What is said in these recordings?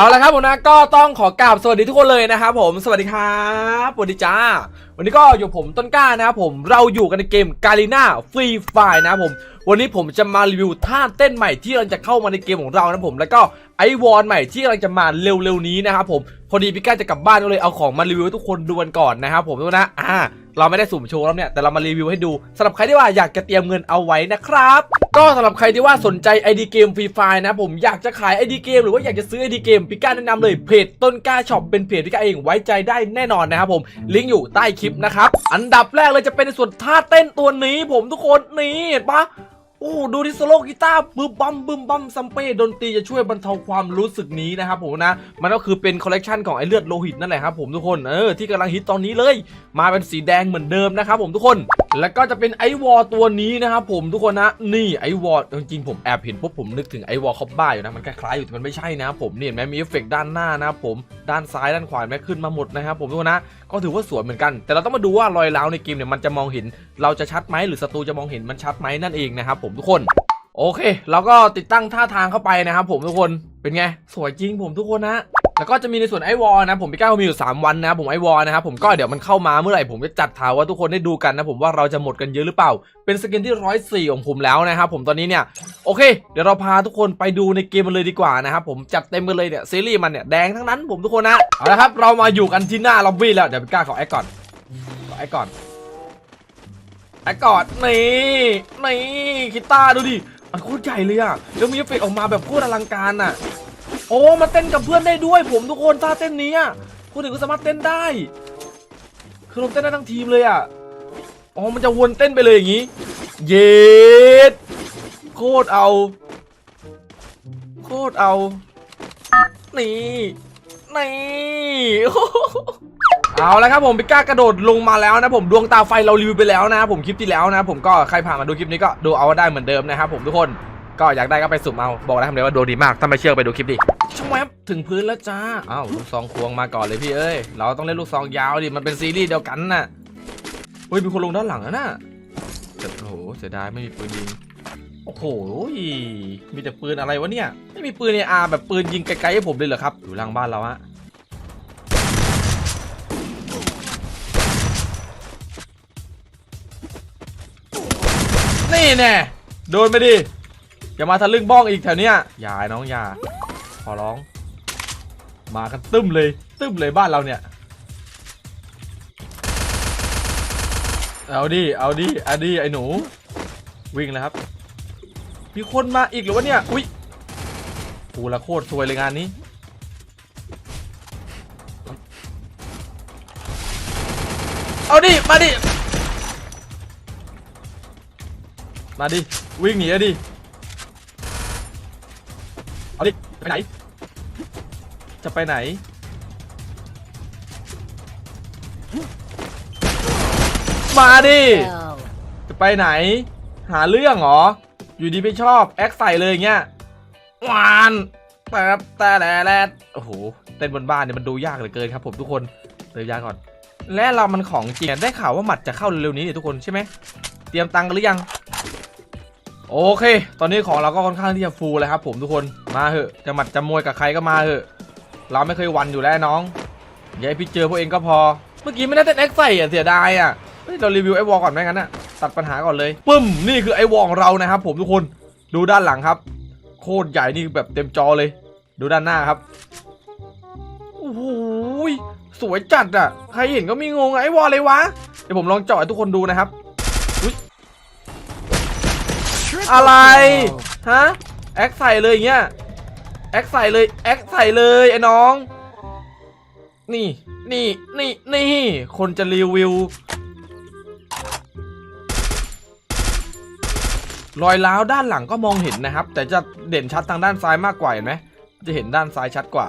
เอาละครับผมนะก็ต้องขอกราบสวัสดีทุกคนเลยนะครับผมสวัสดีครับสวัสดีจ้า วันนี้ก็อยู่ผมต้นกล้านะครับผมเราอยู่กันในเกมกาลิน่าฟรีไฟนะครับผม วันนี้ผมจะมารีวิวท่าเต้นใหม่ที่กำลังจะเข้ามาในเกมของเรานะผม แล้วก็ไอวอนใหม่ที่กำลังจะมาเร็วๆนี้นะครับผมพอดีพี่ก้าจะกลับบ้านก็เลยเอาของมารีวิวให้ทุกคนดูกันก่อนนะครับผมนนะอ่า เราไม่ได้สุ่มโชว์แล้วเนี่ย แต่เรามารีวิวให้ดูสำหรับใครที่ว่าอยากจะเตรียมเงินเอาไว้นะครับ ก็สำหรับใครที่ว่าสนใจ ID เกมฟรีไฟนะผมอยากจะขาย ID เกมหรือว่าอยากจะซื้อ ID เกมพี่ก้าแนะนำเลยเพจต้นกล้าช็อปเป็นเพจพี่ก้าเองไว้ใจได้แน่นอนนะครับผมลิงก์อยู่ใต้คลิปนะครับอันดับแรกเลยจะเป็นในส่วนท่าเต้นตัวนี้ผมทุกคนนี่เห็นปะ โอ้ดูที่โซโลกีตาร์บึมบัมบึมบัมซัมเป้ดนตรีจะช่วยบรรเทาความรู้สึกนี้นะครับผมนะ มันก็คือเป็นคอลเลกชันของไอเลือดโลหิตนั่นแหละครับผมทุกคนเออที่กำลังฮิตตอนนี้เลย มาเป็นสีแดงเหมือนเดิมนะครับผมทุกคนแล้วก็จะเป็นไอวอลตัวนี้นะครับผมทุกคนนะนี่ไอวอลจริงๆผมแอบเห็นปุ๊บผมนึกถึงไอวอลคอบบ้าอยู่นะมันคล้ายๆอยู่แต่มันไม่ใช่นะครับผมนี่เห็นไหมมีเอฟเฟกต์ด้านหน้านะครับผมด้านซ้ายด้านขวาเห็นขึ้นมาหมดนะครับผมทุกคนนะก็ถือว่าสวยเหมือนกัน แต่เราต้องมาดูว่ารอยร้าวในเกมเนี่ยมันจะมองเห็น เราจะชัดไหมหรือศัตรูจะมองเห็นมันชัดไหมนั่นเองนะครับผมทุกคนโอเคเราก็ติดตั้งท่าทางเข้าไปนะครับผมทุกคนเป็นไงสวยจริงผมทุกคนนะ แล้วก็จะมีในส่วนไอวอลนะ ผมพี่ก้าวมีอยู่ 3 วันนะผมไอวอลนะครับผมก็เดี๋ยวมันเข้ามาเมื่อไหร่ผมจะจัดถามว่าทุกคนได้ดูกันนะผมว่าเราจะหมดกันเยอะหรือเปล่า เป็นสกินที่ร้อยสี่ของผมแล้วนะครับผมตอนนี้เนี่ยโอเค เดี๋ยวเราพาทุกคนไปดูในเกมมันเลยดีกว่านะครับผมจัดเต็มกันเลยเนี่ยซีรีส์มันเนี่ยแดงทั้งนั้นผมทุกคนนะเอาละครับเรามาอยู่กันที่หน้าล็อบบี้แล้วเดี๋ยวพี่ก้าขอแอคก่อนขอแอคก่อนแอคก่อนนี่นี่กีตาดูดิมันโคตรใหญ่เลยอะแล้วมีเอฟเฟกต์ออกมาแบบโคตรอลังการอะ โอ้มาเต้นกับเพื่อนได้ด้วย ผมทุกคนท่าเต้นนี้อะคนอื่นก็สามารถเต้นได้ คือเราเต้นได้ทั้งทีมเลยอะอ๋อมันจะวนเต้นไปเลยอย่างนี้ เย็ดโคตรเอา โคตรเอา นี่ นี่เอาละครับผมปิก้ากระโดดลงมาแล้วนะผมดวงตาไฟเรารีวิวไปแล้วนะผมคลิปที่แล้วนะผมก็ใครผ่านมาดูคลิปนี้ก็ดูเอาได้เหมือนเดิมนะครับผมทุกคนก็อยากได้ก็ไปสุ่มเอาบอกแล้วทำเลยว่าโดนดีมากถ้าไม่เชื่อไปดูคลิปดิ ช่างแวบถึงพื้นแล้วจ้าอ้าวลูกซองควงมาก่อนเลยพี่เอ้ย เราต้องเล่นลูกซองยาวดิ มันเป็นซีรีส์เดียวกันน่ะเฮ้ยมีคนลงด้านหลังอะน่ะแต่โอ้โหเสียดายไม่มีปืนยิง โอ้โห มีแต่ปืนอะไรวะเนี่ย ไม่มีปืนในอาแบบปืนยิงไกลๆให้ผมเลยเหรอครับ อยู่หลังบ้านเราฮะนี่แน่โดนไปดิ อย่ามาทะลึ่งบ้องอีกแถวเนี้ยอย่าไอ้น้องอย่า ขอร้อง มากันตึ้มเลย ตึ้มเลยบ้านเราเนี่ย เอาดิ เอาดิเอาดิไอ้หนู วิ่งแล้วครับ มีคนมาอีกหรือวะเนี่ย อุ้ยกูละโคตรซวยเลยงานนี้เอาดิ มาดิ มาดิ วิ่งหนีอะดิ เอาดิ ไปไหน จะไปไหน มาดิ จะไปไหน หาเรื่องเหรอ อยู่ดีไม่ชอบ แอคใส่เลยเงี้ยวานแป๊บแต่แลแลโอ้โห เต้นบนบ้านเนี่ยมันดูยากเหลือเกินครับ ผมทุกคนเติมยาก่อน และเรามันของจริงได้ข่าวว่าหมัดจะเข้าเร็วๆนี้เนี่ยทุกคนใช่ไหม เตรียมตังค์กันหรือยัง โอเค ตอนนี้ของเราก็ค่อนข้างที่จะฟูลเลยครับ ผมทุกคน มาเหอะ จะหมัดจะมวยกับใครก็มาเหอะ เราไม่เคยวันอยู่แล้วน้อง อย่าให้พี่เจอพวกเองก็พอ เมื่อกี้ไม่ได้เต้นแอคใส่อะเสียดายอะ เฮ้ยเรารีวิวไอ้วอลก่อนไหมงั้นน่ะ ตัดปัญหาก่อนเลย ปึ้ม นี่คือไอ้วอลของเรานะครับผมทุกคน ดูด้านหลังครับ โคตรใหญ่นี่แบบเต็มจอเลย ดูด้านหน้าครับ โอ้โหสวยจัดอะ ใครเห็นก็มีงงไอ้วอลเลยวะ เดี๋ยวผมลองเจาะให้ทุกคนดูนะครับ อะไร ฮะ แอคใส่เลยอย่างเงี้ย แอคใส่เลย แอคใส่เลยไอ้น้อง นี่ นี่ นี่ นี่ คนจะรีวิว รอยร้าวด้านหลังก็มองเห็นนะครับ แต่จะเด่นชัดทางด้านซ้ายมากกว่าเห็นไหม จะเห็นด้านซ้ายชัดกว่า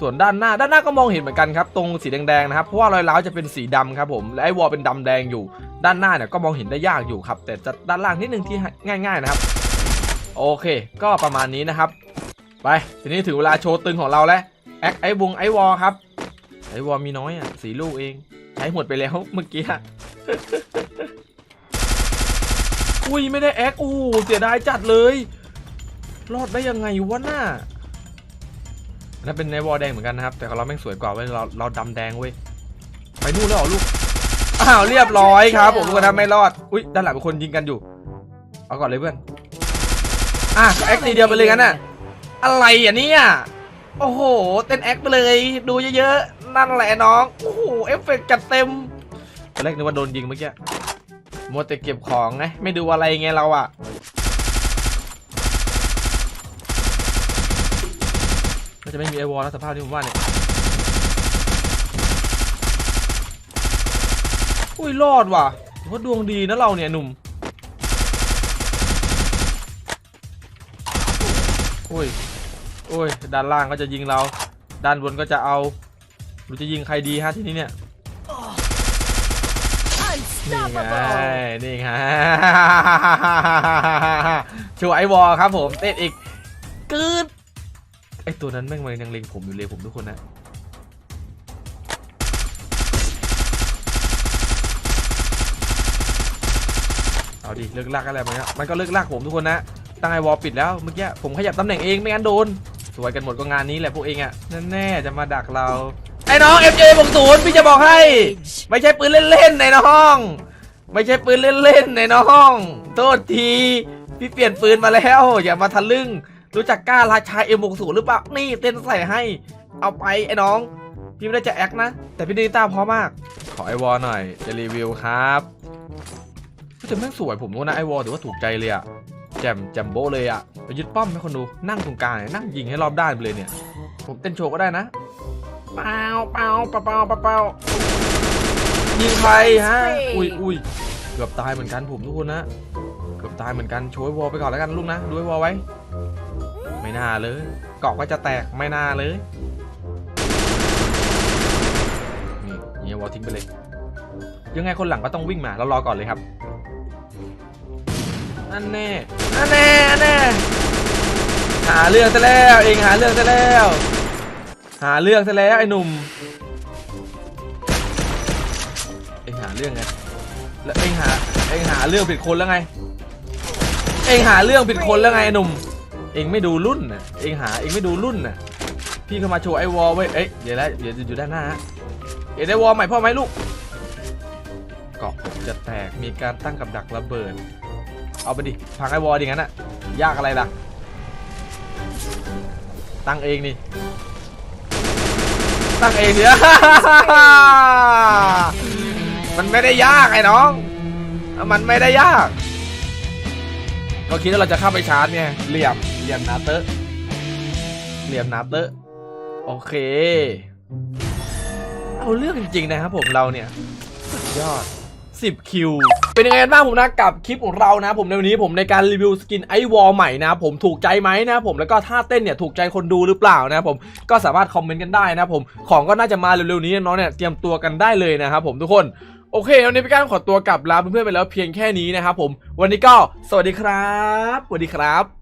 ส่วนด้านหน้า ด้านหน้าก็มองเห็นเหมือนกันครับ ตรงสีแดงๆนะครับ เพราะว่ารอยร้าวจะเป็นสีดำครับผม และไอ้วอลเป็นดำแดงอยู่ ด้านหน้าเนี่ยก็มองเห็นได้ยากอยู่ครับ แต่จะด้านล่างนิดนึงที่ง่ายๆนะครับ โอเค ก็ประมาณนี้นะครับ ไปทีนี้ถึงเวลาโชว์ตึงของเราแล้วแอคไอ้วงไอวอลครับไอวอลมีน้อยอะสีลูกเองใช้หมดไปแล้วเมื่อกี้อุ้ยไม่ได้แอคโอ้เสียดายจัดเลย รอดได้ยังไงวะหน่านั่นเป็นในวอลแดงเหมือนกันนะครับ แต่ของเราแม่งสวยกว่าเว้ยเราเราดำแดงเว้ยไปนู่นแล้วเหรอลูก อ้าวเรียบร้อยครับ ผมทุกคนทำไม่รอด อุ้ยด้านหลังเป็นคนยิงกันอยู่ เอาก่อนเลยเพื่อน อะแอคทีเดียวไปเลยกันน่ะ อะไรอะเนี่ยโอ้โห เต้นแอคไปเลย ดูเยอะๆ นั่นแหละน้อง โอ้โห เอฟเฟกต์จัดเต็มตอนแรกนึกว่าโดนยิงเมื่อกี้มัวแต่เก็บของไง ไม่ดูอะไรไงเราอะก็จะไม่มีไอวอลแล้วสภาพที่ผมว่าเนี่ย อุ้ยรอดว่ะถือว่าดวงดีนะเราเนี่ยหนุ่มอุ้ยโอ้ยด้านล่างก็จะยิงเรา ด้านบนก็จะเอาหรือจะยิงใครดีฮะทีนี้เนี่ยนี่ไง Unstoppable. นี่ไงชูไอวอลครับผมเต้นอีกกึดไอตัวนั้นแม่งมันยังเล็งผมอยู่เลยผมทุกคนนะ เอาดิเลิกลากอะไรมาเนี่ยมันก็เลิกลากผมทุกคนนะตั้งไอวอลปิดแล้วเมื่อกี้ผมขยับตำแหน่งเองไม่งั้นโดนสวยกันหมดก็งานนี้แหละพวกเองอะแน่ๆจะมาดักเราไอ้น้อง FJ 6 0พี่จะบอกให้ ไม่ใช่ปืนเล่นๆในน้อง ไม่ใช่ปืนเล่นๆในน้อง โทษที พี่เปลี่ยนปืนมาแล้ว อย่ามาทะลึ่ง รู้จักกล้าราชา M60 หรือเปล่า นี่เต้นใส่ให้ เอาไปไอ้น้อง พี่ไม่ได้จะแอคนะ แต่พี่ดีต้าพร้อมมาก ขอไอวอลหน่อย จะรีวิวครับ แต่แม่งสวยผมว่านะไอวอลถือว่าถูกใจเลยอะแจ่มแจ่มโบะเลยอะไปยึดป้อมให้คนดูนั่งตรงกลางเนี่ยนั่งยิงให้รอบด้านไปเลยเนี่ย ผมเต้นโชว์ก็ได้นะเปล่าเปล่าเปล่าเปล่าเปล่าเปล่ายิงใครฮะอุ้ยอุ้ยเกือบตายเหมือนกันผมทุกคนนะเกือบตายเหมือนกันโชว์ไอ้วอลไปก่อนแล้วกันลูกนะดูไอ้วอลไว้ ไม่น่าเลยเกาะก็จะแตกไม่น่าเลยนี่ยิงไอ้วอลทิ้งไปเลยยังไงคนหลังก็ต้องวิ่งมาเรารอก่อนเลยครับ นั่นแน่นั่นแน่นั่นแน่หาเรื่องซะแล้ว เองหาเรื่องซะแล้ว หาเรื่องซะแล้วไอ้หนุ่มเองหาเรื่องไงแล้วเองหาเองหาเรื่องผิดคนแล้วไง เองหาเรื่องผิดคนแล้วไงไอ้หนุ่ม เองไม่ดูรุ่นน่ะเองหาเองไม่ดูรุ่นน่ะพี่เข้ามาโชว์ไอ้วอลไว้เอ้ยเดี๋ยวแล้วเดี๋ยวอยู่ด้านหน้าฮะเอ็นไอ้วอลใหม่พ่อไหมลูกเกาะจะแตกมีการตั้งกับดักระเบิด เอาไปดิพังไอ้วอลดิงั้นน่ะยากอะไรล่ะ ตั้งเองนี่ ตั้งเองเนี่ยมันไม่ได้ยากไอ้น้อง มันไม่ได้ยาก ก็คิดว่าเราจะเข้าไปชาร์จไงเหลี่ยม เหลี่ยมนาเตอร์เหลี่ยมนาเตอร์โอเค เอาเรื่องจริงๆนะครับผมเราเนี่ย สุดยอด 10 คิว เป็นยังไงกันบ้างผมนะกับคลิปของเรานะ ผมในวันนี้ผมในการรีวิวสกินไอวอลใหม่นะ ผมถูกใจไหมนะ ผมแล้วก็ท่าเต้นเนี่ยถูกใจคนดูหรือเปล่านะ ผมก็สามารถคอมเมนต์กันได้นะ ผมของก็น่าจะมาเร็วๆนี้น้องเนี่ยเตรียมตัวกันได้เลยนะครับผมทุกคนโอเควันนี้พี่ก้านขอตัวกลับลาเพื่อนๆไปแล้วเพียงแค่นี้นะครับผม วันนี้ก็สวัสดีครับสวัสดีครับ